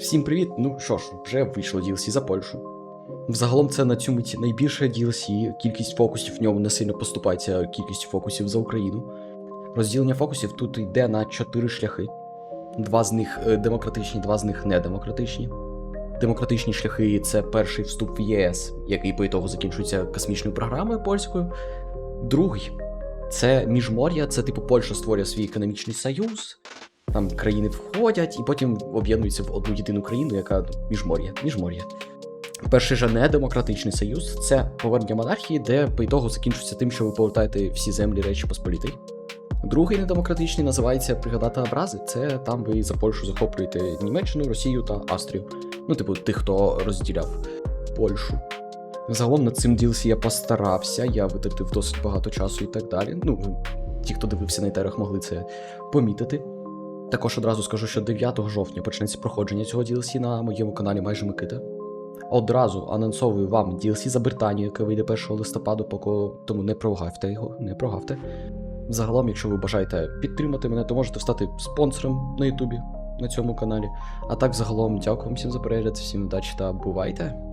Всім привіт! Ну що ж, вже вийшло DLC за Польщу. Взагалом це на цю мить найбільше DLC, кількість фокусів в ньому не сильно поступається кількістю фокусів за Україну. Розділення фокусів тут йде на чотири шляхи. Два з них е, демократичні, два з них недемократичні. Демократичні шляхи це перший вступ в ЄС, який по ітогу закінчується космічною програмою польською. Другий це міжмор'я, це типу Польща створює свій економічний союз. Там країни входять і потім об'єднуються в одну єдину країну, яка міжмор'я. Міжмор'я. Перший же недемократичний союз це повернення монархії, де по ітогу закінчується тим, що ви повертаєте всі землі Речі Посполітої. Другий недемократичний називається Бригада образи. Це там ви за Польщу захоплюєте Німеччину, Росію та Австрію. Ну, типу, тих, хто розділяв Польщу. Загалом над цим DLC я постарався, я витратив досить багато часу і так далі. Ну, ті, хто дивився на етерах, могли це помітити. Також одразу скажу, що 9 жовтня почнеться проходження цього DLC на моєму каналі Майже Микита. Одразу анонсовую вам DLC за Британію, яке вийде 1 листопаду, поки тому не прогавте його, не прогавте. Загалом, якщо ви бажаєте підтримати мене, то можете стати спонсором на Ютубі на цьому каналі. А так, загалом, дякую вам всім за перегляд, всім удачі та бувайте!